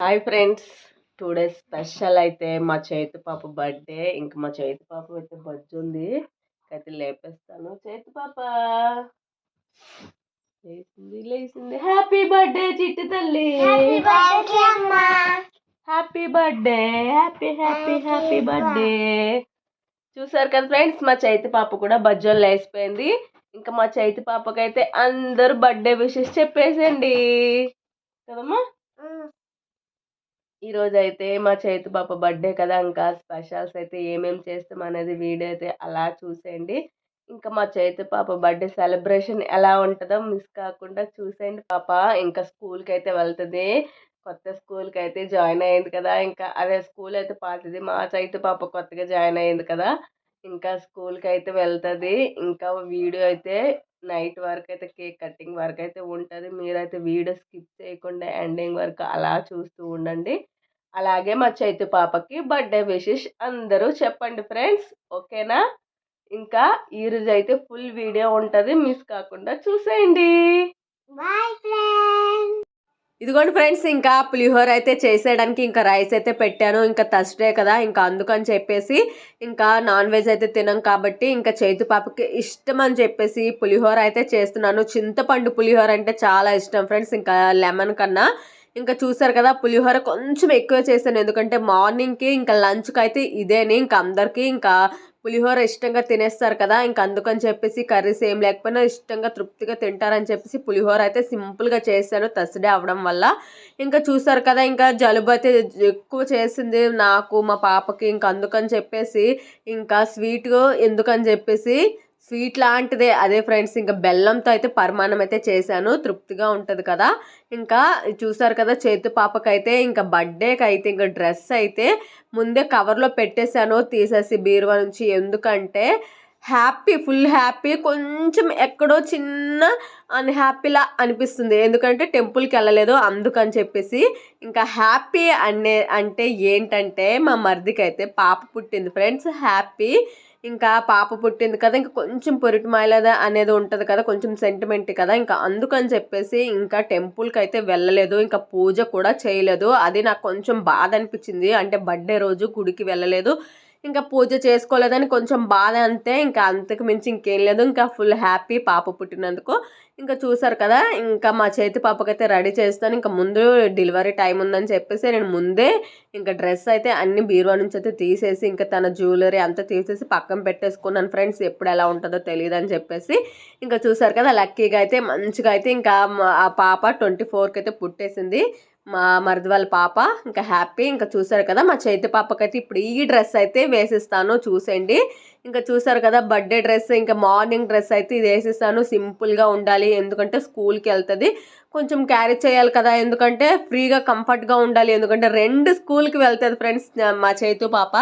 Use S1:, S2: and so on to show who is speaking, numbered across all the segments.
S1: Hi friends. Two days special అయితే మా చేతి పాప బర్త్డే. ఇంకా మా చేతి పాప అయితే బజ్జి ఉంది. అయితే లేపేస్తాను. చేతి పాప! లేచింది లేచింది. హ్యాపీ బర్త్డే చిట్టి తల్లి! Happy birthday happy happy happy birthday చూసారు కదా ఫ్రెండ్స్ మా చైతి పాప కూడా బజ్జోలు లేచిపోయింది. ఇంకా మా చైతి పాపకైతే అందరూ బర్త్డే విషెస్ చెప్పేసండి కదమ్మా! ఈరోజు అయితే మా చేతి పాప బర్త్డే కదా! ఇంకా స్పెషల్స్ అయితే ఏమేమి చేస్తాం అనేది వీడియో అయితే అలా చూసేయండి. ఇంకా మా చేతి పాప బర్త్డే సెలబ్రేషన్ ఎలా ఉంటుందో మిస్ కాకుండా చూసేయండి పాప. ఇంకా స్కూల్కి అయితే వెళ్తుంది. కొత్త స్కూల్కి అయితే జాయిన్ అయ్యింది కదా! ఇంకా అదే స్కూల్ అయితే పాతది. మా చైతు పాప కొత్తగా జాయిన్ అయ్యింది కదా! ఇంకా స్కూల్కి అయితే వెళ్తుంది. ఇంకా వీడియో అయితే నైట్ వరకు అయితే కేక్ కటింగ్ వరకు అయితే ఉంటుంది. మీరైతే వీడియో స్కిప్ చేయకుండా ఎండింగ్ వరకు అలా చూస్తూ ఉండండి. అలాగే మా చైతు పాపకి బర్త్డే విషెస్ అందరూ చెప్పండి ఫ్రెండ్స్ ఓకేనా? ఇంకా ఈరోజు అయితే ఫుల్ వీడియో ఉంటుంది మిస్ కాకుండా చూసేయండి. ఇదిగోండి ఫ్రెండ్స్ ఇంకా పులిహోర అయితే చేసేయడానికి ఇంకా రైస్ అయితే పెట్టాను ఇంకా థర్స్డే కదా ఇంకా అందుకని చెప్పేసి ఇంకా నాన్ వెజ్ అయితే తినం కాబట్టి ఇంకా చేతు పాపకి ఇష్టం అని చెప్పేసి పులిహోర అయితే చేస్తున్నాను. చింతపండు పులిహోర అంటే చాలా ఇష్టం ఫ్రెండ్స్ ఇంకా లెమన్ కన్నా ఇంకా చూసారు కదా పులిహోర కొంచెం ఎక్కువ చేశాను. ఎందుకంటే మార్నింగ్కి ఇంకా లంచ్కి అయితే ఇదేనే. ఇంకా అందరికీ ఇంకా పులిహోర ఇష్టంగా తినేస్తారు కదా. ఇంకా అందుకని చెప్పేసి కర్రీస్ ఏం లేకపోయినా ఇష్టంగా తృప్తిగా తింటారని చెప్పేసి పులిహోర అయితే సింపుల్గా చేశాను థర్స్డే అవ్వడం వల్ల. ఇంకా చూసారు కదా ఇంకా జలుబు అయితే ఎక్కువ చేసింది నాకు మా పాపకి. ఇంకా అందుకని చెప్పేసి ఇంకా స్వీట్ ఎందుకని చెప్పేసి స్వీట్ లాంటిదే. అదే ఫ్రెండ్స్ ఇంకా బెల్లంతో అయితే పరిమాణం అయితే చేశాను. తృప్తిగా ఉంటుంది కదా. ఇంకా చూసారు కదా చేతు పాపకైతే ఇంకా బర్త్డేకి అయితే ఇంకా డ్రెస్ అయితే ముందే కవర్లో పెట్టేశాను తీసేసి బీరువా నుంచి. ఎందుకంటే హ్యాపీ ఫుల్ హ్యాపీ. కొంచెం ఎక్కడో చిన్న అన్హ్యాపీలా అనిపిస్తుంది. ఎందుకంటే టెంపుల్కి వెళ్ళలేదు. అందుకని చెప్పేసి ఇంకా హ్యాపీ అనే అంటే ఏంటంటే మా మరిదికి అయితే పాప పుట్టింది. ఫ్రెండ్స్ హ్యాపీ ఇంకా పాప పుట్టింది కదా ఇంకా కొంచెం పొరిటి మాయలద అనేది ఉంటుంది కదా కొంచెం సెంటిమెంట్ కదా ఇంకా అందుకని చెప్పేసి ఇంకా టెంపుల్కి అయితే వెళ్ళలేదు ఇంకా పూజ కూడా చేయలేదు. అది నాకు కొంచెం బాధ అనిపించింది. అంటే బర్త్డే రోజు గుడికి వెళ్ళలేదు ఇంకా పూజ చేసుకోలేదని కొంచెం బాధ అంతే ఇంకా అంతకు మించి ఇంకేం లేదు. ఇంకా ఫుల్ హ్యాపీ పాప పుట్టినందుకు. ఇంకా చూసారు కదా ఇంకా మా చేతి పాపకైతే రెడీ చేస్తాను. ఇంకా ముందు డెలివరీ టైం ఉందని చెప్పేసి నేను ముందే ఇంకా డ్రెస్ అయితే అన్ని బీరువా నుంచి అయితే తీసేసి ఇంకా తన జ్యువెలరీ అంతా తీసేసి పక్కన పెట్టేసుకున్నాను. ఫ్రెండ్స్ ఎప్పుడు ఎలా ఉంటుందో తెలియదు అని చెప్పేసి ఇంకా చూసారు కదా లక్కీగా అయితే మంచిగా అయితే ఇంకా ఆ పాప ట్వంటీ ఫోర్కి అయితే పుట్టేసింది. మా మరిది వాళ్ళ పాప ఇంకా హ్యాపీ ఇంకా చూసారు కదా మా చేతి పాపకైతే ఇప్పుడు ఈ డ్రెస్ అయితే వేసిస్తాను చూసేయండి. ఇంకా చూసారు కదా బర్త్డే డ్రెస్ ఇంకా మార్నింగ్ డ్రెస్ అయితే ఇది వేసిస్తాను సింపుల్గా ఉండాలి ఎందుకంటే స్కూల్కి వెళ్తుంది. కొంచెం క్యారీ చేయాలి కదా ఎందుకంటే ఫ్రీగా కంఫర్ట్గా ఉండాలి ఎందుకంటే రెండు స్కూల్కి వెళ్తుంది ఫ్రెండ్స్ మా చైతు పాప.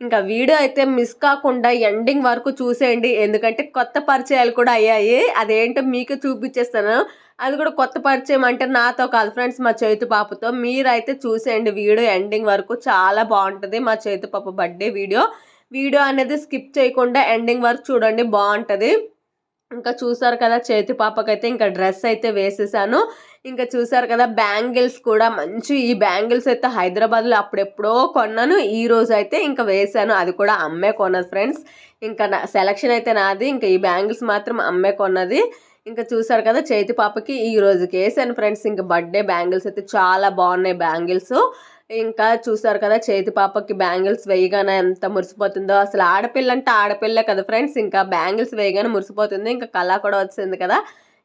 S1: ఇంకా వీడియో అయితే మిస్ కాకుండా ఎండింగ్ వరకు చూసేయండి ఎందుకంటే కొత్త పరిచయాలు కూడా అయ్యాయి. అదేంటో మీకు చూపించేస్తాను. అది కూడా కొత్త పరిచయం అంటే నాతో కాదు ఫ్రెండ్స్ మా చేతు పాపతో. మీరైతే చూసేయండి వీడియో ఎండింగ్ వరకు. చాలా బాగుంటుంది మా చేతు పాప బర్త్డే వీడియో. వీడియో అనేది స్కిప్ చేయకుండా ఎండింగ్ వరకు చూడండి బాగుంటుంది. ఇంకా చూసారు కదా చేతి పాపకైతే ఇంకా డ్రెస్ అయితే వేసేసాను. ఇంకా చూసారు కదా బ్యాంగిల్స్ కూడా మంచి ఈ బ్యాంగిల్స్ అయితే హైదరాబాద్లో అప్పుడెప్పుడో కొన్నాను. ఈ రోజు అయితే ఇంకా వేసాను. అది కూడా అమ్మే కొన్నది ఫ్రెండ్స్. ఇంకా నా సెలక్షన్ అయితే నాది. ఇంకా ఈ బ్యాంగిల్స్ మాత్రం అమ్మే కొన్నది. ఇంకా చూసారు కదా చేతి పాపకి ఈ రోజుకి వేసాను ఫ్రెండ్స్ ఇంకా బర్త్డే బ్యాంగిల్స్ అయితే చాలా బాగున్నాయి బ్యాంగిల్స్. ఇంకా చూసారు కదా చేతి పాపకి బ్యాంగిల్స్ వేయగానే ఎంత మురిసిపోతుందో. అసలు ఆడపిల్ల అంటే ఆడపిల్లే కదా ఫ్రెండ్స్ ఇంకా బ్యాంగిల్స్ వేయగానే మురిసిపోతుంది. ఇంకా కళ కూడా వచ్చింది కదా.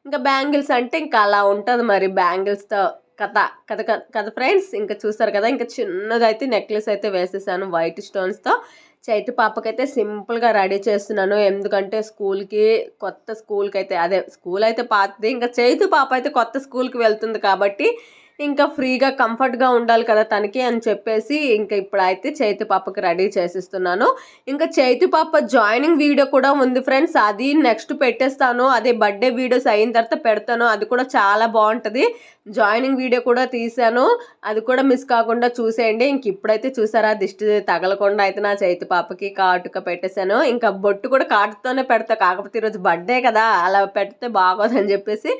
S1: ఇంకా బ్యాంగిల్స్ అంటే ఇంకా అలా ఉంటుంది మరి బ్యాంగిల్స్తో కథ కథ కథ ఫ్రెండ్స్. ఇంకా చూసారు కదా ఇంకా చిన్నదైతే నెక్లెస్ అయితే వేసేసాను వైట్ స్టోన్స్తో. చైతి పాపకైతే సింపుల్గా రెడీ చేస్తున్నాను. ఎందుకంటే స్కూల్కి కొత్త స్కూల్కి అయితే అదే స్కూల్ అయితే పాతది. ఇంకా చైతి పాప అయితే కొత్త స్కూల్కి వెళ్తుంది కాబట్టి ఇంకా ఫ్రీగా కంఫర్ట్గా ఉండాలి కదా తనకి అని చెప్పేసి ఇంకా ఇప్పుడైతే చైతి పాపకి రెడీ చేసిస్తున్నాను. ఇంకా చైతి పాప జాయినింగ్ వీడియో కూడా ఉంది ఫ్రెండ్స్. అది నెక్స్ట్ పెట్టేస్తాను. అదే బర్త్డే వీడియోస్ అయిన తర్వాత పెడతాను. అది కూడా చాలా బాగుంటుంది. జాయినింగ్ వీడియో కూడా తీశాను. అది కూడా మిస్ కాకుండా చూసేయండి. ఇంక ఇప్పుడైతే చూసారా? దిష్టి తగలకుండా అయితే నా చైతి పాపకి కాటుక పెట్టేశాను. ఇంకా బొట్టు కూడా కాటుతోనే పెడతా. కాకపోతే ఈరోజు బర్త్డే కదా. అలా పెడితే బాగోదని చెప్పేసి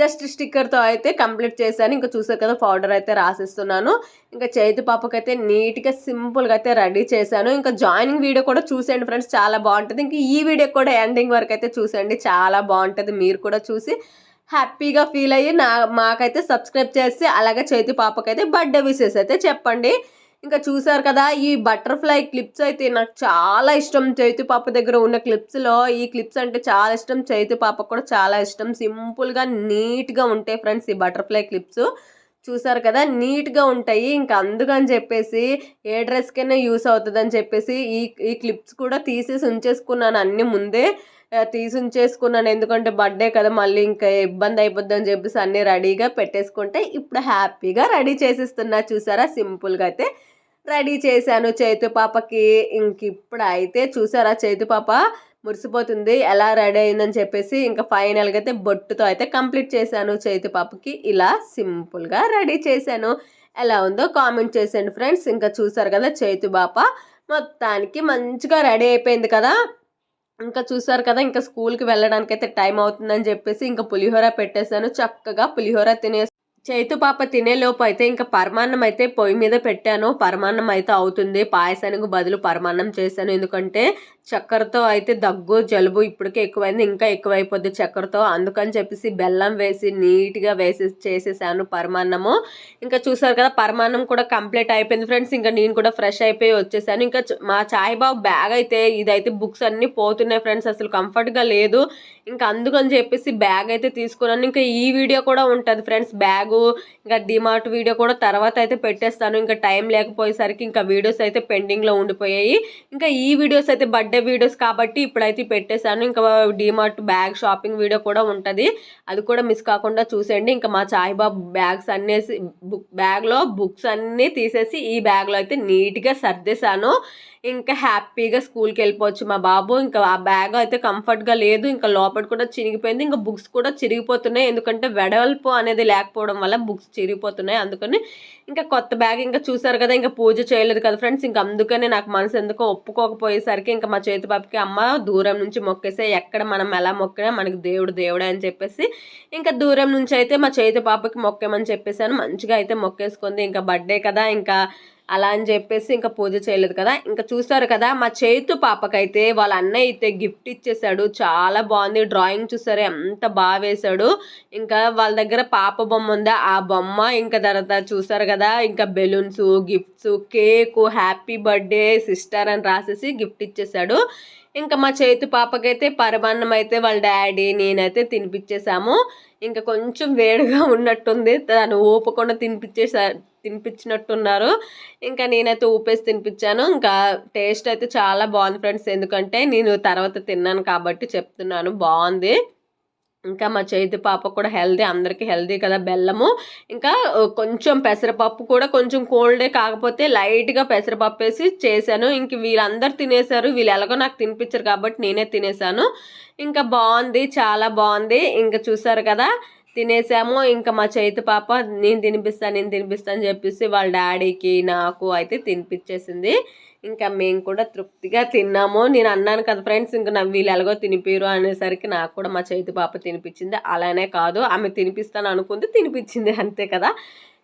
S1: జస్ట్ స్టిక్కర్తో అయితే కంప్లీట్ చేశాను. ఇంకా చూసారు కదా పౌడర్ అయితే రాసిస్తున్నాను. ఇంకా చేతి పాపకైతే నీట్గా సింపుల్గా అయితే రెడీ చేశాను. ఇంకా జాయినింగ్ వీడియో కూడా చూసేయండి ఫ్రెండ్స్ చాలా బాగుంటుంది. ఇంకా ఈ వీడియో కూడా ఎండింగ్ వరకు అయితే చూసేయండి చాలా బాగుంటుంది. మీరు కూడా చూసి హ్యాపీగా ఫీల్ అయ్యి నా మాకైతే సబ్స్క్రైబ్ చేసి అలాగే చేతి పాపకైతే బర్త్డే విషెస్ అయితే చెప్పండి. ఇంకా చూసారు కదా ఈ బటర్ఫ్లై క్లిప్స్ అయితే నాకు చాలా ఇష్టం. చైతు పాప దగ్గర ఉన్న క్లిప్స్లో ఈ క్లిప్స్ అంటే చాలా ఇష్టం. చైతు పాప కూడా చాలా ఇష్టం. సింపుల్గా నీట్గా ఉంటాయి ఫ్రెండ్స్ ఈ బటర్ఫ్లై క్లిప్స్. చూసారు కదా నీట్గా ఉంటాయి. ఇంకా అందుకని చెప్పేసి ఏ డ్రెస్కైనా యూస్ అవుతుందని చెప్పేసి ఈ ఈ క్లిప్స్ కూడా తీసేసి ఉంచేసుకున్నాను అన్ని ముందే. తీసి ఉంచేసుకున్నాను. ఎందుకంటే బర్త్డే కదా మళ్ళీ ఇంకా ఇబ్బంది అయిపోద్ది అని చెప్పేసి అన్నీ రెడీగా పెట్టేసుకుంటే ఇప్పుడు హ్యాపీగా రెడీ చేసిస్తున్నా. చూసారా? సింపుల్గా అయితే రెడీ చేశాను. చైతు పాపకి ఇంక ఇప్పుడు అయితే చూసారా చైతు పాప? మురిసిపోతుంది. ఎలా రెడీ అయిందని చెప్పేసి ఇంకా ఫైనల్గా అయితే బొట్టుతో అయితే కంప్లీట్ చేశాను చైతు పాపకి. ఇలా సింపుల్గా రెడీ చేశాను. ఎలా ఉందో కామెంట్ చేసేయండి ఫ్రెండ్స్. ఇంకా చూసారు కదా చైతు పాప? మొత్తానికి మంచిగా రెడీ అయిపోయింది కదా? ఇంకా చూసారు కదా ఇంకా స్కూల్కి వెళ్ళడానికి అయితే టైం అవుతుందని చెప్పేసి ఇంకా పులిహోర పెట్టేశాను. చక్కగా పులిహోర తినేసి చైతు పాప తినేలోపు అయితే ఇంకా పరమాన్నం అయితే పొయ్యి మీద పెట్టాను. పరమాన్నం అయితే అవుతుంది. పాయసానికి బదులు పరమాన్నం చేశాను. ఎందుకంటే చక్కెరతో అయితే దగ్గు జలుబు ఇప్పటికే ఎక్కువైంది. ఇంకా ఎక్కువైపోద్ది చక్కెరతో. అందుకని చెప్పేసి బెల్లం వేసి నీట్గా వేసి చేసేసాను పరమాన్నము. ఇంకా చూసారు కదా పరమాన్నం కూడా కంప్లీట్ అయిపోయింది ఫ్రెండ్స్. ఇంకా నేను కూడా ఫ్రెష్ అయిపోయి వచ్చేసాను. ఇంకా మా చాయ్ బాబు బ్యాగ్ అయితే ఇదైతే బుక్స్ అన్నీ పోతున్నాయి ఫ్రెండ్స్. అసలు కంఫర్ట్గా లేదు. ఇంకా అందుకని చెప్పేసి బ్యాగ్ అయితే తీసుకున్నాను. ఇంకా ఈ వీడియో కూడా ఉంటుంది ఫ్రెండ్స్. బ్యాగు ఇంకా డిమార్ట్ వీడియో కూడా తర్వాత అయితే పెట్టేస్తాను. ఇంకా టైం లేకపోయేసరికి ఇంకా వీడియోస్ అయితే పెండింగ్లో ఉండిపోయాయి. ఇంకా ఈ వీడియోస్ అయితే బర్త్డే వీడియోస్ కాబట్టి ఇప్పుడైతే పెట్టేశాను. ఇంకా డిమార్ట్ బ్యాగ్ షాపింగ్ వీడియో కూడా ఉంటుంది. అది కూడా మిస్ కాకుండా చూసేయండి. ఇంకా మా చాయిబాబు బ్యాగ్స్ అన్నేసి బుక్ బ్యాగ్లో బుక్స్ అన్నీ తీసేసి ఈ బ్యాగ్లో అయితే నీట్గా సర్దేశాను. ఇంకా హ్యాపీగా స్కూల్కి వెళ్ళిపోవచ్చు మా బాబు. ఇంకా ఆ బ్యాగ్ అయితే కంఫర్ట్గా లేదు. ఇంకా లోపల కూడా చినిగిపోయింది. ఇంకా బుక్స్ కూడా చిరిగిపోతున్నాయి. ఎందుకంటే వెడల్పు అనేది లేకపోవడం వల్ల బుక్స్ చిరిగిపోతున్నాయి. అందుకని ఇంకా కొత్త బ్యాగ్ ఇంకా చూసారు కదా ఇంకా పూజ చేయలేదు కదా ఫ్రెండ్స్. ఇంకా అందుకనే నాకు మనసు ఎందుకో ఒప్పుకోకపోయేసరికి ఇంకా మా చేతి పాపకి అమ్మ దూరం నుంచి మొక్కేసే ఎక్కడ మనం ఎలా మొక్కినా మనకి దేవుడు దేవుడే అని చెప్పేసి ఇంకా దూరం నుంచి అయితే మా చేతి పాపకి మొక్కేమని చెప్పేసాను మంచిగా అయితే మొక్కేసుకుంది. ఇంకా బర్త్డే కదా ఇంకా అలా అని చెప్పేసి ఇంకా పూజ చేయలేదు కదా. ఇంకా చూసారు కదా మా చేతు పాపకైతే వాళ్ళ అన్నయ్య అయితే గిఫ్ట్ ఇచ్చేసాడు. చాలా బాగుంది. డ్రాయింగ్ చూసారు? ఎంత బాగా వేశాడు. ఇంకా వాళ్ళ దగ్గర పాప బొమ్మ ఉందా? ఆ బొమ్మ ఇంకా తర్వాత చూసారు కదా ఇంకా balloons gifts cake happy birthday sister అని రాసేసి గిఫ్ట్ ఇచ్చేసాడు. ఇంకా మా చేతు పాపకైతే పరమాన్నం అయితే వాళ్ళ డాడీ నేనైతే తినిపించేసాము ఇంకా కొంచెం వేడిగా ఉన్నట్టుంది. తను ఊపకుండా తినిపించేసా తినిపించినట్టున్నారు. ఇంకా నేనైతే ఊపేసి తినిపించాను. ఇంకా టేస్ట్ అయితే చాలా బాగుంది ఫ్రెండ్స్. ఎందుకంటే నేను తర్వాత తిన్నాను కాబట్టి చెప్తున్నాను. బాగుంది. ఇంకా మా చేతి పాప కూడా హెల్దీ అందరికీ హెల్దీ కదా బెల్లము. ఇంకా కొంచెం పెసరపప్పు కూడా కొంచెం కోల్డే కాకపోతే లైట్గా పెసరపప్పు వేసి చేశాను. ఇంక వీళ్ళందరూ తినేశారు. వీళ్ళు ఎలాగో నాకు తినిపించరు కాబట్టి నేనే తినేసాను ఇంకా బాగుంది చాలా బాగుంది. ఇంకా చూసారు కదా తినేసాము. ఇంకా మా చేతి పాప నేను తినిపిస్తాను నేను తినిపిస్తాను అని చెప్పేసి వాళ్ళ డాడీకి నాకు అయితే తినిపించేసింది ఇంకా మేము కూడా తృప్తిగా తిన్నాము. నేను అన్నాను కదా ఫ్రెండ్స్ ఇంకా నా వీళ్ళు ఎలాగో తినిపిరు అనేసరికి నాకు కూడా మా చేతి పాప తినిపించింది అలానే కాదు ఆమె తినిపిస్తాను అనుకుంది తినిపించింది అంతే కదా.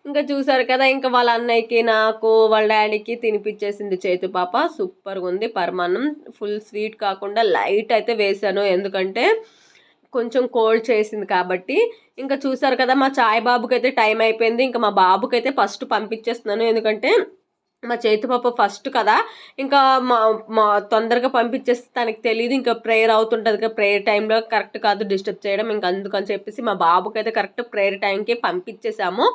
S1: ఇంకా చూసారు కదా ఇంకా వాళ్ళ అన్నయ్యకి నాకు వాళ్ళ డాడీకి తినిపించేసింది చేతి పాప. సూపర్గా ఉంది పరమాన్నం. ఫుల్ స్వీట్ కాకుండా లైట్ అయితే వేశాను. ఎందుకంటే కొంచెం కోల్డ్ చేసింది కాబట్టి ఇంకా చూసారు కదా మా చాయ్ బాబుకి అయితే టైం అయిపోయింది. ఇంకా మా బాబుకి అయితే ఫస్ట్ పంపించేస్తున్నాను. ఎందుకంటే మా చేతి పాప ఫస్ట్ కదా. ఇంకా మా మా తొందరగా పంపించేస్తే తనకి తెలియదు ఇంకా ప్రేయర్ అవుతుంటుంది కదా ప్రేయర్ టైంలో కరెక్ట్ కాదు డిస్టర్బ్ చేయడం. ఇంకా అందుకని చెప్పేసి మా బాబుకి అయితే కరెక్ట్ ప్రేయర్ టైంకి పంపించేసాము.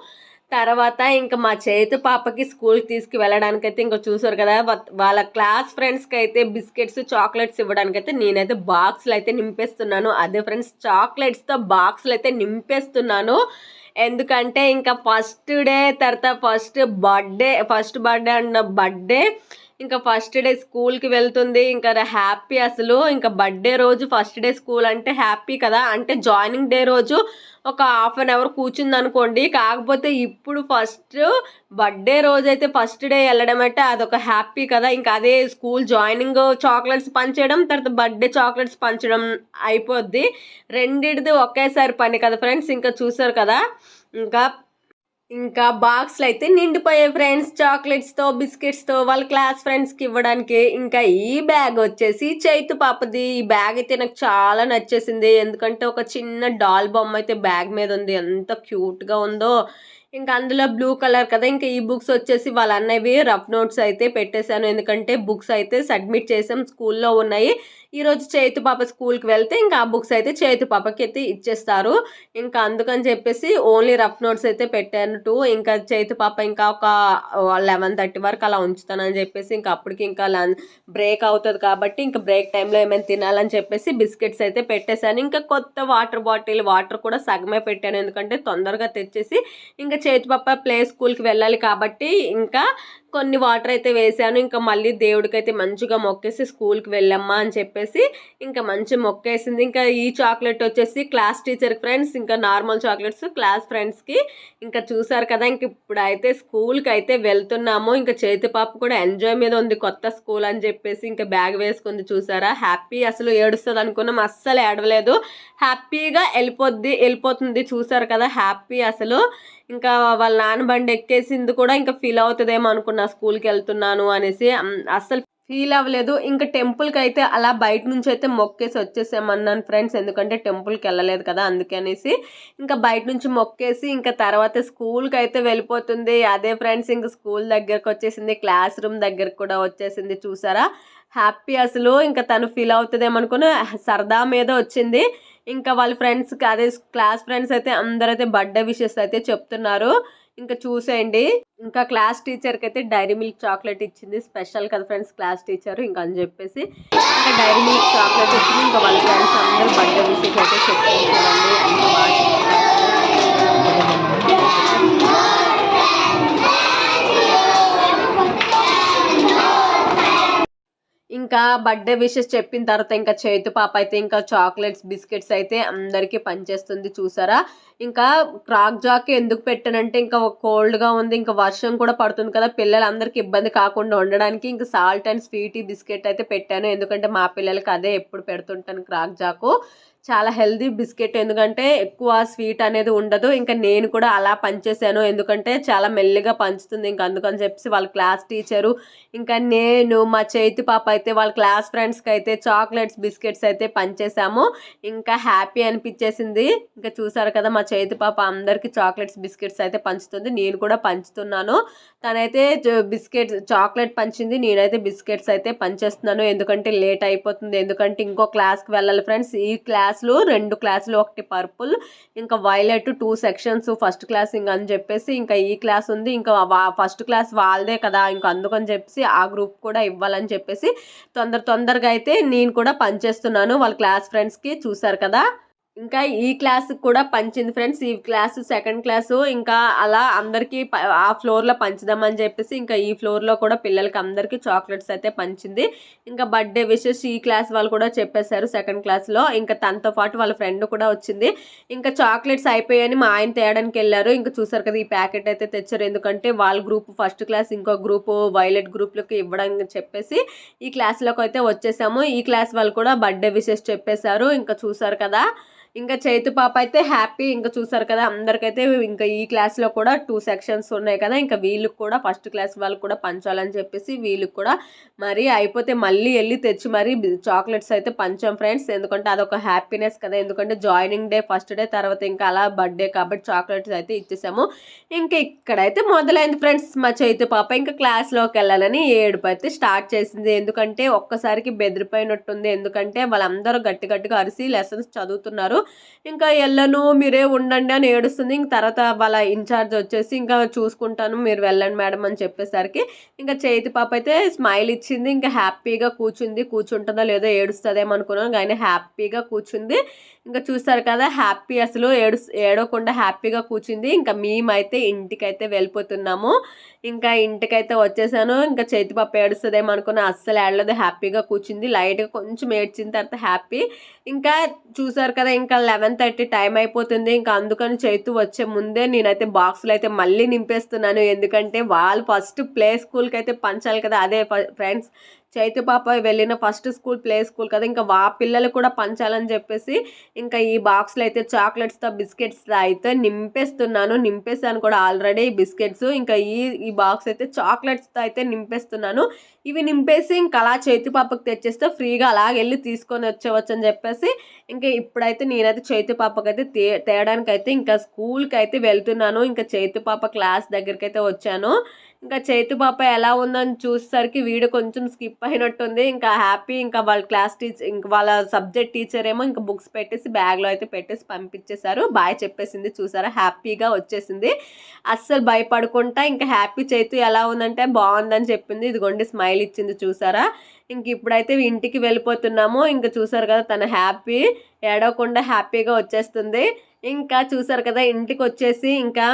S1: తర్వాత ఇంకా మా చేతి పాపకి స్కూల్కి తీసుకు వెళ్ళడానికైతే ఇంకా చూసారు కదా వాళ్ళ క్లాస్ ఫ్రెండ్స్కి అయితే బిస్కెట్స్ చాక్లెట్స్ ఇవ్వడానికైతే నేనైతే బాక్స్లు అయితే నింపేస్తున్నాను. అదే ఫ్రెండ్స్ చాక్లెట్స్తో బాక్స్లు అయితే నింపేస్తున్నాను. ఎందుకంటే ఇంకా ఫస్ట్ డే తర్వాత ఫస్ట్ బర్త్డే ఫస్ట్ బర్త్డే అన్న బర్త్డే ఇంకా ఫస్ట్ డే స్కూల్కి వెళ్తుంది. ఇంకా హ్యాపీ అసలు. ఇంకా బర్త్డే రోజు ఫస్ట్ డే స్కూల్ అంటే హ్యాపీ కదా. అంటే జాయినింగ్ డే రోజు ఒక హాఫ్ అన్ అవర్ కూర్చుంది అనుకోండి. కాకపోతే ఇప్పుడు ఫస్ట్ బర్త్డే రోజు అయితే ఫస్ట్ డే వెళ్ళడం అంటే అదొక హ్యాపీ కదా. ఇంకా అదే స్కూల్ జాయినింగ్ చాక్లెట్స్ పంచడం తర్వాత బర్త్డే చాక్లెట్స్ పంచడం అయిపోద్ది. రెండిటిది ఒకేసారి పని కదా ఫ్రెండ్స్ ఇంకా చూసారు కదా? ఇంకా ఇంకా బాక్స్లు అయితే నిండిపోయాయి ఫ్రెండ్స్ చాక్లెట్స్తో బిస్కెట్స్తో వాళ్ళ క్లాస్ ఫ్రెండ్స్కి ఇవ్వడానికి ఇంకా ఈ బ్యాగ్ వచ్చేసి చైతు పాపది. ఈ బ్యాగ్ అయితే నాకు చాలా నచ్చేసింది. ఎందుకంటే ఒక చిన్న డాల్ బొమ్మ అయితే బ్యాగ్ మీద ఉంది. ఎంత క్యూట్గా ఉందో. ఇంకా అందులో బ్లూ కలర్ కదా. ఇంకా ఈ బుక్స్ వచ్చేసి వాళ్ళ అన్నవి రఫ్ నోట్స్ అయితే పెట్టేశాను. ఎందుకంటే బుక్స్ అయితే సబ్మిట్ చేసాం స్కూల్లో ఉన్నాయి. ఈరోజు చేతు పాప స్కూల్కి వెళ్తే ఇంకా ఆ బుక్స్ అయితే చేతు పాపకి అయితే ఇచ్చేస్తారు. ఇంకా అందుకని చెప్పేసి ఓన్లీ రఫ్ నోట్స్ అయితే పెట్టాను టూ. ఇంకా చేతు పాప ఇంకా ఒక లెవెన్ థర్టీ వరకు అలా ఉంచుతానని చెప్పేసి ఇంకా అప్పటికి ఇంకా లం బ్రేక్ అవుతుంది కాబట్టి ఇంకా బ్రేక్ టైంలో ఏమైనా తినాలని చెప్పేసి బిస్కెట్స్ అయితే పెట్టేశాను. ఇంకా కొత్త వాటర్ బాటిల్ వాటర్ కూడా సగమే పెట్టాను. ఎందుకంటే తొందరగా తెచ్చేసి ఇంకా చేతి పాప ప్లే స్కూల్కి వెళ్ళాలి కాబట్టి ఇంకా కొన్ని వాటర్ అయితే వేసాను. ఇంకా మళ్ళీ దేవుడికైతే మంచిగా మొక్కేసి స్కూల్కి వెళ్ళమ్మా అని చెప్పేసి ఇంకా మంచి మొక్కేసింది. ఇంకా ఈ చాక్లెట్ వచ్చేసి క్లాస్ టీచర్ ఫ్రెండ్స్ ఇంకా నార్మల్ చాక్లెట్స్ క్లాస్ ఫ్రెండ్స్కి ఇంకా చూసారు కదా ఇంక ఇప్పుడు అయితే స్కూల్కి అయితే వెళ్తున్నాము. ఇంకా చేతి పాప కూడా ఎంజాయ్ మీద ఉంది. కొత్త స్కూల్ అని చెప్పేసి ఇంకా బ్యాగ్ వేసుకుంది చూసారా? హ్యాపీ అసలు ఏడుస్తుంది అనుకున్నాం. అస్సలు ఏడవలేదు. హ్యాపీగా వెళ్ళిపోద్ది వెళ్ళిపోతుంది చూసారు కదా హ్యాపీ అసలు. ఇంకా వాళ్ళ నాన్న బండి ఎక్కేసింది కూడా ఇంకా ఫీల్ అవుతుందేమో అనుకున్నా స్కూల్కి వెళ్తున్నాను అనేసి. అస్సలు ఫీల్ అవ్వలేదు. ఇంకా టెంపుల్కి అయితే అలా బయట నుంచి అయితే మొక్కేసి వచ్చేసామన్నాను ఫ్రెండ్స్. ఎందుకంటే టెంపుల్కి వెళ్ళలేదు కదా అందుకనేసి ఇంకా బయట నుంచి మొక్కేసి ఇంకా తర్వాత స్కూల్కి అయితే వెళ్ళిపోతుంది. అదే ఫ్రెండ్స్ ఇంకా స్కూల్ దగ్గరకు వచ్చేసింది. క్లాస్ రూమ్ దగ్గరకు కూడా వచ్చేసింది. చూసారా? హ్యాపీ అసలు. ఇంకా తను ఫీల్ అవుతుందేమో అనుకుని సరదా మీద వచ్చింది. ఇంకా వాళ్ళ ఫ్రెండ్స్కి అదే క్లాస్ ఫ్రెండ్స్ అయితే అందరైతే బర్త్డే విషెస్ అయితే చెప్తున్నారు. ఇంకా చూసేయండి. ఇంకా క్లాస్ టీచర్కి అయితే డైరీ మిల్క్ చాక్లెట్ ఇచ్చింది. స్పెషల్ కదా ఫ్రెండ్స్ క్లాస్ టీచర్. ఇంకా అని చెప్పేసి ఇంకా డైరీ మిల్క్ చాక్లెట్ ఇచ్చింది. ఇంకా వాళ్ళ ఫ్రెండ్స్ అందరూ బర్త్డే విషెస్ అయితే చెప్తున్నారండి అంత బాగా చెప్తున్నారు. ఇంకా బర్త్డే విషెస్ చెప్పిన తర్వాత ఇంకా చేతు పాప అయితే ఇంకా చాక్లెట్స్ బిస్కెట్స్ అయితే అందరికీ పనిచేస్తుంది చూసారా? ఇంకా క్రాక్ జాక్ ఎందుకు పెట్టానంటే ఇంకా కోల్డ్గా ఉంది ఇంకా వర్షం కూడా పడుతుంది కదా పిల్లలందరికీ ఇబ్బంది కాకుండా ఉండడానికి ఇంకా సాల్ట్ అండ్ స్వీటీ బిస్కెట్ అయితే పెట్టాను. ఎందుకంటే మా పిల్లలకి అదే ఎప్పుడు పెడుతుంటాను క్రాక్ జాకు. చాలా హెల్దీ బిస్కెట్ ఎందుకంటే ఎక్కువ స్వీట్ అనేది ఉండదు. ఇంకా నేను కూడా అలా పంచేసాను. ఎందుకంటే చాలా మెల్లిగా పంచుతుంది. ఇంకా అందుకని చెప్పేసి వాళ్ళ క్లాస్ టీచరు ఇంకా నేను మా చేతి పాప అయితే వాళ్ళ క్లాస్ ఫ్రెండ్స్కి అయితే చాక్లెట్స్ బిస్కెట్స్ అయితే పంచేసాము. ఇంకా హ్యాపీ అనిపించేసింది. ఇంకా చూసారు కదా మా చేతి పాప అందరికీ చాక్లెట్స్ బిస్కెట్స్ అయితే పంచుతుంది. నేను కూడా పంచుతున్నాను. తనైతే బిస్కెట్స్ చాక్లెట్ పంచింది. నేనైతే బిస్కెట్స్ అయితే పంచేస్తున్నాను. ఎందుకంటే లేట్ అయిపోతుంది. ఎందుకంటే ఇంకో క్లాస్కి వెళ్ళాలి ఫ్రెండ్స్. ఈ క్లాస్ క్లాసులు రెండు క్లాసులు ఒకటి పర్పుల్ ఇంకా violet two sections first class ఇంకా అని చెప్పేసి ఇంకా ఈ క్లాస్ ఉంది. ఇంకా ఫస్ట్ క్లాస్ వాళ్ళదే కదా ఇంకా అందుకని చెప్పేసి ఆ గ్రూప్ కూడా ఇవ్వాలని చెప్పేసి తొందర తొందరగా అయితే నేను కూడా పనిచేస్తున్నాను. వాళ్ళ క్లాస్ ఫ్రెండ్స్కి చూసారు కదా? ఇంకా ఈ క్లాస్ కూడా పంచింది ఫ్రెండ్స్. ఈ క్లాస్ సెకండ్ క్లాసు ఇంకా అలా అందరికీ ఆ ఫ్లోర్లో పంచుదామని చెప్పేసి ఇంకా ఈ ఫ్లోర్లో కూడా పిల్లలకి అందరికీ చాక్లెట్స్ అయితే పంచింది. ఇంకా బర్త్డే విషెస్ ఈ క్లాస్ వాళ్ళు కూడా చెప్పేశారు సెకండ్ క్లాస్లో. ఇంకా తనతో పాటు వాళ్ళ ఫ్రెండ్ కూడా వచ్చింది. ఇంకా చాక్లెట్స్ అయిపోయాయని మా ఆయన తేయడానికి వెళ్ళారు. ఇంకా చూసారు కదా ఈ ప్యాకెట్ అయితే తెచ్చారు. ఎందుకంటే వాళ్ళ గ్రూప్ ఫస్ట్ క్లాస్ ఇంకో గ్రూప్ వైలెట్ గ్రూప్లోకి ఇవ్వడం చెప్పేసి ఈ క్లాస్లోకి అయితే వచ్చేసాము. ఈ క్లాస్ వాళ్ళు కూడా బర్త్డే విషెస్ చెప్పేశారు. ఇంకా చూసారు కదా ఇంకా చైతు పాప అయితే హ్యాపీ ఇంకా చూసారు కదా అందరికైతే ఇంకా ఈ క్లాస్లో కూడా టూ సెక్షన్స్ ఉన్నాయి కదా ఇంకా వీళ్ళకి కూడా ఫస్ట్ క్లాస్ వాళ్ళకి కూడా పంచాలని చెప్పేసి వీళ్ళకి కూడా మరి అయిపోతే మళ్ళీ వెళ్ళి తెచ్చి మరి చాక్లెట్స్ అయితే పంచాం ఫ్రెండ్స్ ఎందుకంటే అదొక హ్యాపీనెస్ కదా ఎందుకంటే జాయినింగ్ డే ఫస్ట్ డే తర్వాత ఇంకా అలా బర్త్డే కాబట్టి చాక్లెట్స్ అయితే ఇచ్చేసాము. ఇంకా ఇక్కడైతే మొదలైంది ఫ్రెండ్స్ మా చైతు పాప. ఇంకా క్లాస్లోకి వెళ్ళాలని ఏడుపు అయితే స్టార్ట్ చేసింది. ఎందుకంటే ఒక్కసారికి బెదిరిపోయినట్టుంది. ఎందుకంటే వాళ్ళందరూ గట్టి గట్టిగా అరిసి లెసన్స్ చదువుతున్నారు. ఇంకా వెళ్ళను మీరే ఉండండి అని ఏడుస్తుంది. ఇంక తర్వాత వాళ్ళ ఇన్ఛార్జ్ వచ్చేసి ఇంకా చూసుకుంటాను మీరు వెళ్ళండి మేడం అని చెప్పేసరికి ఇంకా చేతి పాప అయితే స్మైల్ ఇచ్చింది. ఇంకా హ్యాపీగా కూర్చుంది. కూర్చుంటుందో లేదో ఏడుస్తుందేమో అనుకున్నాను కానీ హ్యాపీగా కూర్చుంది. ఇంకా చూస్తారు కదా హ్యాపీ అసలు ఏడు ఏడవకుండా హ్యాపీగా కూర్చుంది. ఇంకా మేమైతే ఇంటికైతే వెళ్ళిపోతున్నాము. ఇంకా ఇంటికైతే వచ్చేసాను. ఇంకా చేతి పప్పు ఏడుస్తుందేమో అనుకున్నా. అస్సలు ఏడలేదు. హ్యాపీగా కూర్చుంది. లైట్గా కొంచెం ఏడ్చిన తర్వాత హ్యాపీ. ఇంకా చూసారు కదా ఇంకా లెవెన్ థర్టీ టైం అయిపోతుంది. ఇంకా అందుకని చేతు వచ్చే ముందే నేనైతే బాక్సులు అయితే మళ్ళీ నింపేస్తున్నాను. ఎందుకంటే వాళ్ళు ఫస్ట్ ప్లే స్కూల్కి అయితే పంచాలి కదా. అదే ఫ్రెండ్స్. చైతు పాప వెళ్ళిన ఫస్ట్ స్కూల్ ప్లే స్కూల్ కదా ఇంకా వా పిల్లలు కూడా పంచాలని చెప్పేసి ఇంకా ఈ బాక్స్లో అయితే చాక్లెట్స్తో బిస్కెట్స్తో అయితే నింపేస్తున్నాను నింపేసాను కూడా ఆల్రెడీ బిస్కెట్స్. ఇంకా ఈ ఈ బాక్స్ అయితే చాక్లెట్స్తో అయితే నింపేస్తున్నాను. ఇవి నింపేసి ఇంకా అలా చైతు పాపకు తెచ్చేస్తే ఫ్రీగా అలా వెళ్ళి తీసుకొని వచ్చేవచ్చు అని చెప్పేసి ఇంకా ఇప్పుడైతే నేనైతే చేతి పాపకైతే తే తేయడానికైతే అయితే ఇంకా స్కూల్కి అయితే వెళ్తున్నాను. ఇంకా చైతు పాప క్లాస్ దగ్గరికి అయితే వచ్చాను. ఇంకా చేతి పాప ఎలా ఉందని చూసేసరికి వీడు కొంచెం స్కిప్ అయినట్టుంది. ఇంకా హ్యాపీ ఇంకా వాళ్ళ క్లాస్ టీచర్ ఇంకా వాళ్ళ సబ్జెక్ట్ టీచర్ ఏమో ఇంకా బుక్స్ పెట్టేసి బ్యాగ్లో అయితే పెట్టేసి పంపించేశారు. బాయ్ చెప్పేసింది చూసారా? హ్యాపీగా వచ్చేసింది. అస్సలు భయపడకుండా ఇంకా హ్యాపీ చేతు ఎలా ఉందంటే బాగుందని చెప్పింది. ఇదిగోండి స్మైల్ ఇచ్చింది చూసారా? ఇంక ఇప్పుడైతే ఇంటికి వెళ్ళిపోతున్నాము. ఇంకా చూసారు కదా తన హ్యాపీ ఏడవకుండా హ్యాపీగా వచ్చేస్తుంది. ఇంకా చూసారు కదా ఇంటికి వచ్చేసి ఇంకా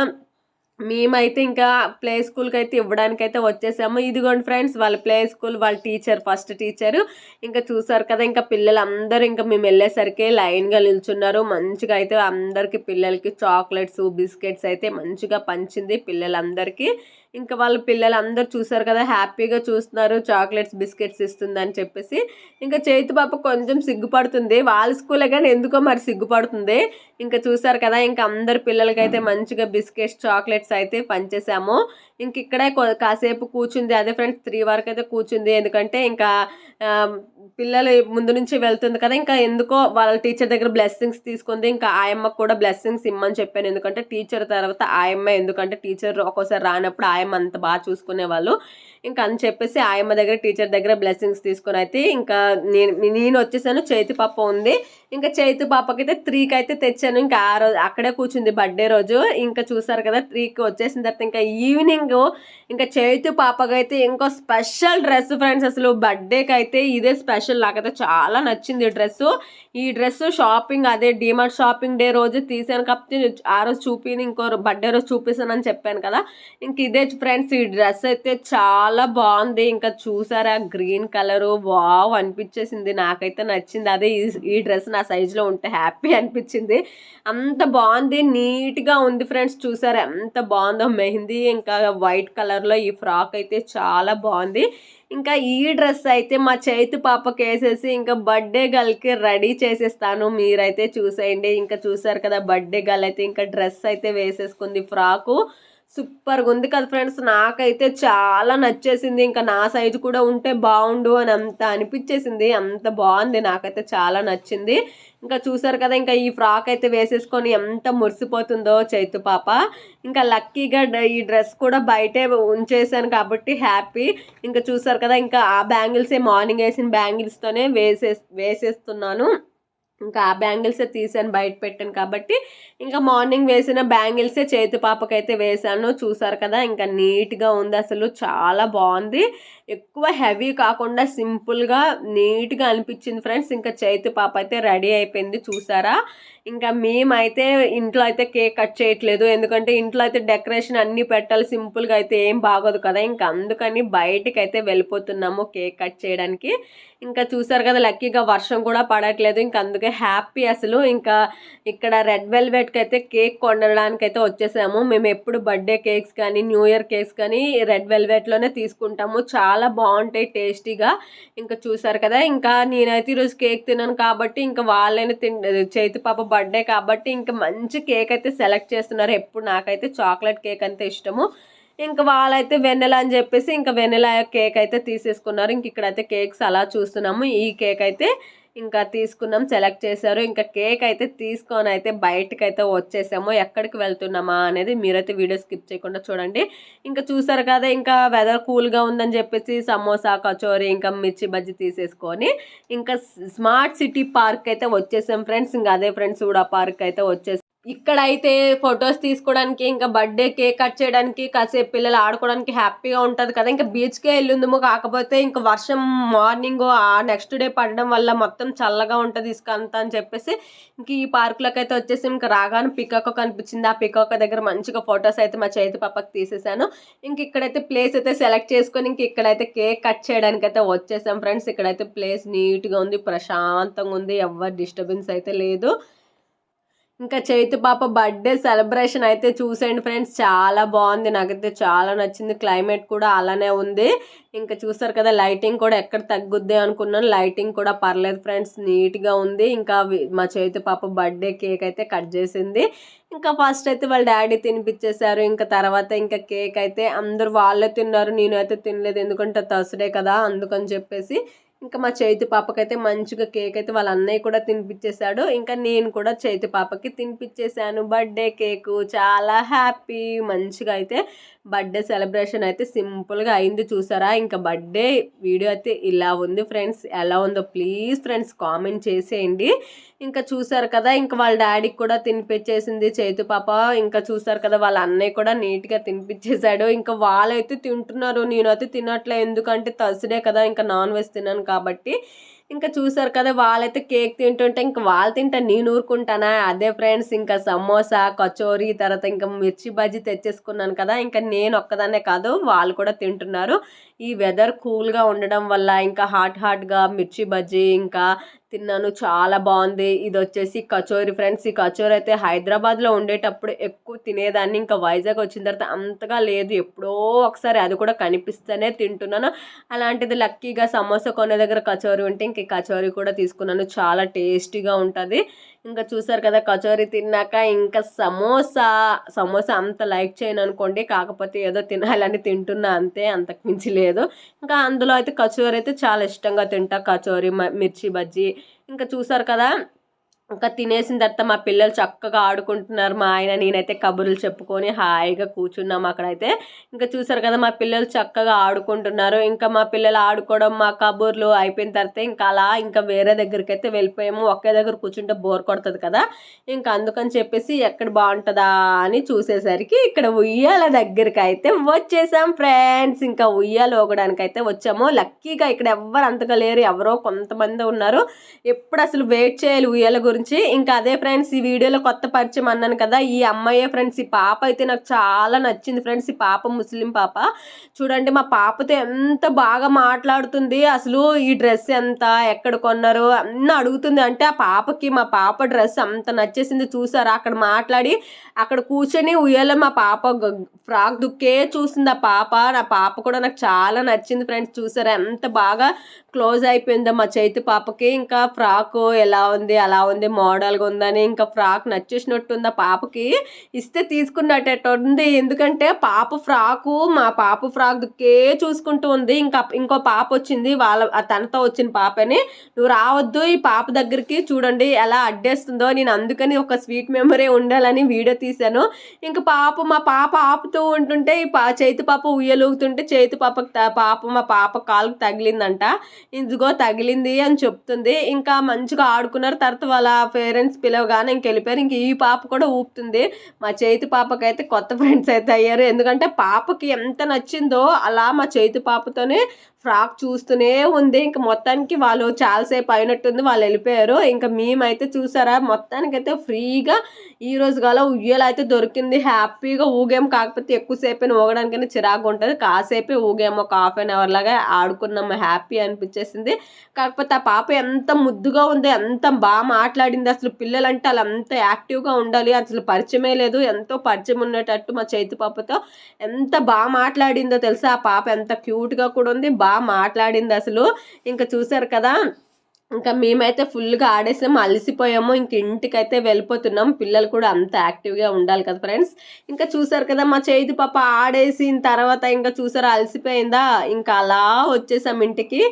S1: మేమైతే ఇంకా ప్లే స్కూల్కి అయితే ఇవ్వడానికైతే వచ్చేసాము. ఇదిగోండి ఫ్రెండ్స్ వాళ్ళ ప్లే స్కూల్ వాళ్ళ టీచర్ ఫస్ట్ టీచరు. ఇంకా చూసారు కదా ఇంకా పిల్లలందరూ ఇంకా మేము వెళ్ళేసరికి లైన్గా నిల్చున్నారు. మంచిగా అయితే అందరికీ పిల్లలకి చాక్లెట్స్ బిస్కెట్స్ అయితే మంచిగా పంచింది పిల్లలందరికీ. ఇంకా వాళ్ళ పిల్లలు అందరు చూసారు కదా హ్యాపీగా చూస్తున్నారు చాక్లెట్స్ బిస్కెట్స్ ఇస్తుందని చెప్పేసి. ఇంకా చేతి పాప కొంచెం సిగ్గుపడుతుంది. వాళ్ళ స్కూలే కానీ ఎందుకో మరి సిగ్గుపడుతుంది. ఇంకా చూసారు కదా ఇంకా అందరు పిల్లలకైతే మంచిగా బిస్కెట్స్ చాక్లెట్స్ అయితే పంచేసాము ఇంక ఇక్కడే కొ- కాసేపు కూర్చుంది. అదే ఫ్రెండ్స్ త్రీ వరకు అయితే కూర్చుంది. ఎందుకంటే ఇంకా పిల్లలు ముందు నుంచి వెళ్తుంది కదా ఇంకా ఎందుకో వాళ్ళ టీచర్ దగ్గర బ్లెస్సింగ్స్ తీసుకుంది ఇంకా ఆయమ్మకు కూడా బ్లెస్సింగ్స్ ఇమ్మని చెప్పాను. ఎందుకంటే టీచర్ తర్వాత ఆయమ్మ ఎందుకంటే టీచర్ ఒక్కోసారి రానప్పుడు ఆయమ్మ అంత బాగా చూసుకునేవాళ్ళు. ఇంకా అని చెప్పేసి ఆయమ్మ దగ్గర టీచర్ దగ్గర బ్లెస్సింగ్స్ తీసుకొని అయితే ఇంకా నేను నేను వచ్చేసాను. చేతి పాప ఉంది. ఇంకా చేతి పాపకైతే త్రీకి అయితే తెచ్చాను. ఇంకా ఆ రోజు అక్కడే కూర్చుంది బర్త్డే రోజు. ఇంకా చూసారు కదా త్రీకి వచ్చేసిన తర్వాత ఇంకా ఈవినింగ్ ఇంకా చేతి పాపకైతే ఇంకో స్పెషల్ డ్రెస్ ఫ్రెండ్స్ అసలు బర్త్డేకి అయితే ఇదే స్పెషల్ నాకైతే చాలా నచ్చింది డ్రెస్ ఈ డ్రెస్ షాపింగ్ అదే డిమార్ట్ షాపింగ్ డే రోజు తీసాను కాబట్టి ఆ రోజు చూపిని ఇంకో బర్త్డే రోజు చూపిస్తానని చెప్పాను కదా. ఇంక ఇదే ఫ్రెండ్స్ ఈ డ్రెస్ అయితే చాలా చాలా బాగుంది. ఇంకా చూసారా? Green colour. వావ్! అనిపించేసింది. నాకైతే నచ్చింది. అదే ఈ- ఈ డ్రెస్ నా సైజులో ఉంటే హ్యాపీ అనిపించింది. అంత బాగుంది. నీట్గా ఉంది ఫ్రెండ్స్. చూసారా? ఎంత బాగుందో మెహందీ. ఇంకా వైట్ కలర్లో ఈ ఫ్రాక్ అయితే చాలా బాగుంది. ఇంకా ఈ డ్రెస్ అయితే మా చేతి పాపకి వేసేసి ఇంకా బర్త్డే గర్ల్కి రెడీ చేసేస్తాను. మీరైతే చూసేయండి. ఇంకా చూసారు కదా బర్త్డే గర్ల్ అయితే ఇంకా డ్రెస్ అయితే వేసేసుకుంది ఫ్రాకు. సూపర్గా ఉంది కదా ఫ్రెండ్స్. నాకైతే చాలా నచ్చేసింది. ఇంకా నా సైజు కూడా ఉంటే బాగుండు అని అంత అనిపించేసింది. అంత బాగుంది. నాకైతే చాలా నచ్చింది. ఇంకా చూసారు కదా ఇంకా ఈ ఫ్రాక్ అయితే వేసేసుకొని ఎంత మురిసిపోతుందో చైతు పాప. ఇంకా లక్కీగా ఈ డ్రెస్ కూడా బయటే ఉంచేసాను కాబట్టి హ్యాపీ. ఇంకా చూసారు కదా ఇంకా ఆ బ్యాంగిల్సే మార్నింగ్ వేసిన బ్యాంగిల్స్తోనే వేసే వేసేస్తున్నాను. ఇంకా ఆ బ్యాంగిల్సే తీసాను బయట పెట్టాను కాబట్టి ఇంకా మార్నింగ్ వేసిన బ్యాంగిల్సే చేతి పాపకైతే వేసాను చూసారు కదా ఇంకా నీట్గా ఉంది అసలు చాలా బాగుంది. ఎక్కువ హెవీ కాకుండా సింపుల్గా నీట్గా అనిపించింది ఫ్రెండ్స్ ఇంకా చేతి పాప అయితే రెడీ అయిపోయింది చూసారా? ఇంకా మేమైతే ఇంట్లో అయితే కేక్ కట్ చేయట్లేదు. ఎందుకంటే ఇంట్లో అయితే డెకరేషన్ అన్నీ పెట్టాలి. సింపుల్గా అయితే ఏం బాగోదు కదా. ఇంకా అందుకని బయటికి అయితే వెళ్ళిపోతున్నాము కేక్ కట్ చేయడానికి. ఇంకా చూసారు కదా లక్కీగా వర్షం కూడా పడట్లేదు. ఇంకా అందుకే హ్యాపీ అసలు. ఇంకా ఇక్కడ రెడ్ వెల్వెట్కి అయితే కేక్ కొనడానికి అయితే వచ్చేసాము. మేము ఎప్పుడు బర్త్డే కేక్స్ కానీ న్యూ ఇయర్ కేక్స్ కానీ రెడ్ వెల్వెట్లోనే తీసుకుంటాము. చాలా బాగుంటాయి టేస్టీగా. ఇంకా చూసారు కదా ఇంకా నేనైతే ఈరోజు కేక్ తిన్నాను కాబట్టి ఇంకా వాళ్ళైనా తిన్ చేతి పాప బర్త్డే కాబట్టి ఇంకా మంచి కేక్ అయితే సెలెక్ట్ చేస్తున్నారు. ఎప్పుడు నాకైతే చాక్లెట్ కేక్ అంటే ఇష్టము. ఇంకా వాళ్ళైతే వెన్నెల అని చెప్పేసి ఇంకా వెన్నెల కేక్ అయితే తీసేసుకున్నారు. ఇంక ఇక్కడైతే కేక్స్ అలా చూస్తున్నాము. ఈ కేక్ అయితే ఇంకా తీసుకున్నాం సెలెక్ట్ చేశారు. ఇంకా కేక్ అయితే తీసుకొని అయితే బయటకైతే అయితే వచ్చేసాము. ఎక్కడికి వెళ్తున్నామా అనేది మీరైతే వీడియో స్కిప్ చేయకుండా చూడండి. ఇంకా చూసారు కదా ఇంకా వెదర్ కూల్గా ఉందని చెప్పేసి సమోసా కచోరీ ఇంకా మిర్చి బజ్జి తీసేసుకొని ఇంకా స్మార్ట్ సిటీ పార్క్ అయితే వచ్చేసాం ఫ్రెండ్స్ ఇంకా అదే ఫ్రెండ్స్ కూడా పార్క్ అయితే వచ్చేసి ఇక్కడైతే ఫొటోస్ తీసుకోవడానికి ఇంకా బర్త్డే కేక్ కట్ చేయడానికి కాసేపు పిల్లలు ఆడుకోవడానికి హ్యాపీగా ఉంటుంది కదా. ఇంకా బీచ్కే వెళ్ళిందేమో కాకపోతే ఇంకా వర్షం మార్నింగ్ ఆ నెక్స్ట్ డే పడడం వల్ల మొత్తం చల్లగా ఉంటుంది ఇసుక అంతా అని చెప్పేసి ఇంక ఈ పార్కులోకి అయితే వచ్చేసి ఇంకా రాగానే పికాక్ కనిపించింది. ఆ పికాక్ దగ్గర మంచిగా ఫొటోస్ అయితే మా చేతి పాపకి తీసేసాను. ఇంక ఇక్కడైతే ప్లేస్ అయితే సెలెక్ట్ చేసుకొని ఇంక ఇక్కడైతే కేక్ కట్ చేయడానికి అయితే వచ్చేసాం ఫ్రెండ్స్ ఇక్కడైతే ప్లేస్ నీట్గా ఉంది ప్రశాంతంగా ఉంది. ఎవరు డిస్టర్బెన్స్ అయితే లేదు. ఇంకా చైతు పాప బర్త్డే సెలబ్రేషన్ అయితే చూసేయండి ఫ్రెండ్స్. చాలా బాగుంది. నాకైతే చాలా నచ్చింది. క్లైమేట్ కూడా అలానే ఉంది. ఇంకా చూసారు కదా లైటింగ్ కూడా ఎక్కడ తగ్గుద్ది అనుకున్నాను. లైటింగ్ కూడా పర్లేదు ఫ్రెండ్స్. నీట్గా ఉంది. ఇంకా మా చైతు పాప బర్త్డే కేక్ అయితే కట్ చేసింది. ఇంకా ఫస్ట్ అయితే వాళ్ళ డాడీ తినిపించేశారు ఇంకా తర్వాత ఇంకా కేక్ అయితే అందరూ వాళ్ళే తిన్నారు. నేను అయితే తినలేదు. ఎందుకంటే థర్స్డే కదా అందుకని చెప్పేసి ఇంకా మా చైతు పాపకైతే మంచిగా కేక్ అయితే వాళ్ళ అన్నయ్య కూడా తినిపించేశాడు ఇంకా నేను కూడా చైతు పాపకి తినిపించేశాను బర్త్డే కేకు. చాలా హ్యాపీ. మంచిగా అయితే బర్త్డే సెలబ్రేషన్ అయితే సింపుల్గా అయింది చూసారా? ఇంకా బర్త్డే వీడియో అయితే ఇలా ఉంది ఫ్రెండ్స్. ఎలా ఉందో ప్లీజ్ ఫ్రెండ్స్ కామెంట్ చేసేయండి. ఇంకా చూసారు కదా ఇంకా వాళ్ళ డాడీకి కూడా తినిపించేసింది చేతు పాప. ఇంకా చూసారు కదా వాళ్ళ అన్నయ్య కూడా నీట్గా తినిపించేశాడు ఇంకా వాళ్ళైతే తింటున్నారు నేనైతే తినట్లే. ఎందుకంటే థర్స్డే కదా ఇంకా నాన్ వెజ్ తిన్నాను కాబట్టి. ఇంకా చూసారు కదా వాళ్ళైతే కేక్ తింటుంటే ఇంకా వాళ్ళు తింటా నేను ఊరుకుంటానా? అదే ఫ్రెండ్స్ ఇంకా సమోసా కచోరీ తర్వాత ఇంకా మిర్చి బజ్జీ తెచ్చేసుకున్నాను కదా ఇంకా నేను ఒక్కదాన్నే కాదు వాళ్ళు కూడా తింటున్నారు. ఈ వెదర్ కూల్గా ఉండడం వల్ల ఇంకా హాట్ హాట్గా మిర్చి బజ్జీ ఇంకా తిన్నాను చాలా బాగుంది ఇది వచ్చేసి కచోరి ఫ్రెండ్స్ ఈ కచోరి అయితే హైదరాబాద్లో ఉండేటప్పుడు ఎక్కువ తినేదాన్ని. ఇంకా వైజాగ్ వచ్చిన తర్వాత అంతగా లేదు. ఎప్పుడో ఒకసారి అది కూడా కనిపిస్తేనే తింటున్నాను. అలాంటిది లక్కీగా సమోసా కొనే దగ్గర కచోరీ ఉంటే ఇంక ఈ కచోరీ కూడా తీసుకున్నాను. చాలా టేస్టీగా ఉంటుంది. ఇంకా చూసారు కదా కచోరీ తిన్నాక ఇంకా సమోసా. సమోసా అంత లైక్ చేయను అనుకోండి కాకపోతే ఏదో తినాలని తింటున్నా అంతే అంతకు మించి లేదు. ఇంకా అందులో అయితే కచోరీ అయితే చాలా ఇష్టంగా తింటా. కచోరీ మ- మిర్చి బజ్జీ. ఇంకా చూసారు కదా ఇంకా తినేసిన తర్వాత మా పిల్లలు చక్కగా ఆడుకుంటున్నారు. మా ఆయన నేనైతే కబుర్లు చెప్పుకొని హాయిగా కూర్చున్నాం అక్కడైతే. ఇంకా చూసారు కదా మా పిల్లలు చక్కగా ఆడుకుంటున్నారు. ఇంకా మా పిల్లలు ఆడుకోవడం మా కబుర్లు అయిపోయిన తర్వాత ఇంకా అలా ఇంకా వేరే దగ్గరికి అయితే వెళ్ళిపోయాము. ఒకే దగ్గర కూర్చుంటే బోర్ కొడుతుంది కదా. ఇంకా అందుకని చెప్పేసి ఎక్కడ బాగుంటుందా అని చూసేసరికి ఇక్కడ ఉయ్యాల దగ్గరికి అయితే వచ్చేసాం ఫ్రెండ్స్. ఇంకా ఉయ్యాల ఊగడానికి అయితే వచ్చాము. లక్కీగా ఇక్కడ ఎవ్వరు అంతగా లేరు. ఎవరో కొంతమంది ఉన్నారు. ఎప్పుడు అసలు వెయిట్ చేయాలి ఉయ్యాల గురించి ఇంకా అదే ఫ్రెండ్స్ ఈ వీడియోలో కొత్త పరిచయం అన్నాను కదా ఈ అమ్మాయే ఫ్రెండ్స్ ఈ పాప అయితే నాకు చాలా నచ్చింది ఫ్రెండ్స్ ఈ పాప ముస్లిం పాప. చూడండి మా పాపతో ఎంత బాగా మాట్లాడుతుంది అసలు ఈ డ్రెస్ ఎంత ఎక్కడ కొన్నారు అన్న అడుగుతుంది. అంటే ఆ పాపకి మా పాప డ్రెస్ అంత నచ్చేసింది చూసారా? అక్కడ మాట్లాడి అక్కడ కూర్చొని ఉయ్యాల మా పాప ఫ్రాక్ దుక్కే చూసింది ఆ పాప. నా పాప కూడా నాకు చాలా నచ్చింది ఫ్రెండ్స్ చూసారా? ఎంత బాగా క్లోజ్ అయిపోయిందో మా చేతి పాపకి. ఇంకా ఫ్రాక్ ఎలా ఉంది అలా ఉంది మోడల్గా ఉందని ఇంకా ఫ్రాక్ నచ్చేసినట్టుంది ఆ పాపకి? ఇస్తే తీసుకున్నట్టు ఉంది ఎందుకంటే పాప ఫ్రాకు మా పాప ఫ్రాక్ దుక్కే చూసుకుంటూ ఉంది. ఇంకా ఇంకో పాప వచ్చింది. వాళ్ళ తనతో వచ్చిన పాపని. నువ్వు రావద్దు ఈ పాప దగ్గరికి చూడండి ఎలా అడ్డేస్తుందో. నేను అందుకని ఒక స్వీట్ మెమరీ ఉండాలని వీడియో తీశాను. ఇంకా పాప మా పాప ఆపుతూ ఉంటుంటే ఈ పా చేతి పాప ఉయ్యలుగుతుంటే చేతి పాపకు త- పాప మా పాప కాలుకు తగిలిందంట. ఇదిగో తగిలింది అని చెప్తుంది. ఇంకా మంచిగా ఆడుకున్నారు. తర్వాత వాళ్ళ పేరెంట్స్ పిలవగానే ఇంక వెళ్ళిపోయారు. ఇంక ఈ పాప కూడా ఊపుతుంది. మా చేతి పాపకైతే కొత్త ఫ్రెండ్స్ అయితే అయ్యారు. ఎందుకంటే పాపకి ఎంత నచ్చిందో అలా మా చేతి పాపతోనే ఫ్రాక్ చూస్తూనే ఉంది. ఇంక మొత్తానికి వాళ్ళు చాలాసేపు అయినట్టుంది వాళ్ళు వెళ్ళిపోయారు. ఇంకా మేమైతే చూసారా మొత్తానికైతే ఫ్రీగా ఈ రోజు గల ఉయ్యాల అయితే దొరికింది. హ్యాపీగా ఊగాం. కాకపోతే ఎక్కువసేపు ఊగడానికైనా చిరాకు ఉంటుంది. కాసేపే ఊగాము ఒక హాఫ్ అన్ అవర్ లాగా ఆడుకున్నాము హ్యాపీ అనిపించేసింది. కాకపోతే ఆ పాప ఎంత ముద్దుగా ఉంది. ఎంత బాగా మాట్లాడింది. అసలు పిల్లలంటే అలా అంత యాక్టివ్గా ఉండాలి. అసలు పరిచయమే లేదు. ఎంతో పరిచయం ఉన్నట్టు మా చేతి పాపతో ఎంత బాగా మాట్లాడిందో తెలుసా? ఆ పాప ఎంత క్యూట్గా కూడా ఉంది. బాగా మాట్లాడింది అసలు ఇంకా చూసారు కదా ఇంకా మేమైతే ఫుల్గా ఆడేసాము అలసిపోయాము. ఇంక ఇంటికైతే వెళ్ళిపోతున్నాం. పిల్లలు కూడా అంత యాక్టివ్గా ఉండాలి కదా ఫ్రెండ్స్. ఇంకా చూసారు కదా మా చేతి పాప ఆడేసిన తర్వాత ఇంకా చూసారు అలసిపోయిందా? ఇంకా అలా వచ్చేసాం ఇంటికి.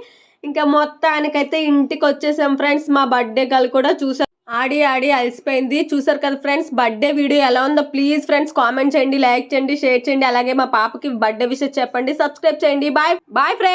S1: ఇంకా మొత్తానికైతే ఇంటికి వచ్చేసాం ఫ్రెండ్స్. మా బర్త్డే గల్ కూడా చూసాం ఆడి ఆడి అలసిపోయింది. చూసారు కదా ఫ్రెండ్స్ బర్త్డే వీడియో ఎలా ఉందో. ప్లీజ్ ఫ్రెండ్స్ కామెంట్ చేయండి లైక్ చేయండి షేర్ చేయండి. అలాగే మా పాపకి బర్త్డే విషయం చెప్పండి. సబ్స్క్రైబ్ చేయండి. Bye bye friends.